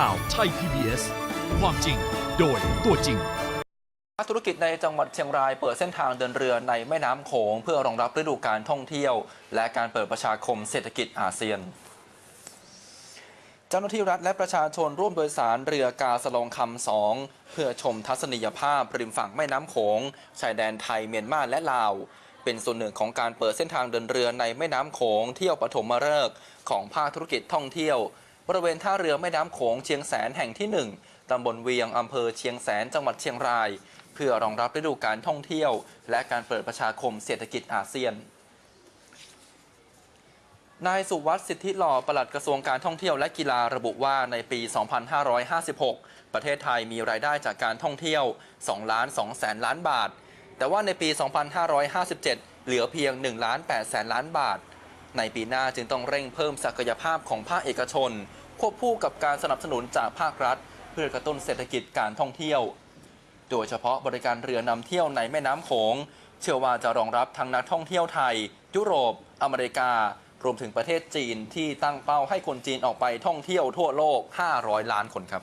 ข่าวไทย PBS ความจริงโดยตัวจริงนักธุรกิจในจังหวัดเชียงรายเปิดเส้นทางเดินเรือในแม่น้ำโขงเพื่อรองรับฤดูการท่องเที่ยว และการเปิดประชาคมเศรษฐกิจอาเซียน เจ้าหน้าที่รัฐและประชาชนร่วมโดยสารเรือกาสลองคำสองเพื่อชมทัศนียภาพริมฝั่งแม่น้ำโขงชายแดนไทยเมียนมาและลาวเป็นส่วนหนึ่งของการเปิดเส้นทางเดินเรือในแม่น้ำโขงเที่ยวปฐมฤกษ์ของภาคธุรกิจท่องเที่ยว บริเวณท่าเรือแม่น้ำโขงเชียงแสนแห่งที่หนึ่งตำบลเวียงอำเภอเชียงแสนจังหวัดเชียงราย เพื่อรองรับฤดูการท่องเที่ยว และการเปิดประชาคมเศรษฐกิจอาเซียน นายสุวัสดิ์สิทธิหล่อปลัดกระทรวงการท่องเที่ยวและกีฬาระบุว่าในปี 2556 ประเทศไทยมีรายได้จากการท่องเที่ยว2ล้าน2แสนล้านบาท แต่ว่าในปี 2557 เหลือเพียง1ล้าน8แสนล้านบาท ในปีหน้าจึงต้องเร่งเพิ่มศักยภาพของภาคเอกชน ควบคู่กับการสนับสนุนจากภาครัฐ เพื่อกระตุ้นเศรษฐกิจการท่องเที่ยว โดยเฉพาะบริการเรือนำเที่ยวในแม่น้ำโขง เชื่อว่าจะรองรับทั้งนักท่องเที่ยวไทย ยุโรป อเมริกา รวมถึงประเทศจีนที่ตั้งเป้าให้คนจีนออกไปท่องเที่ยวทั่วโลก 500 ล้านคนครับ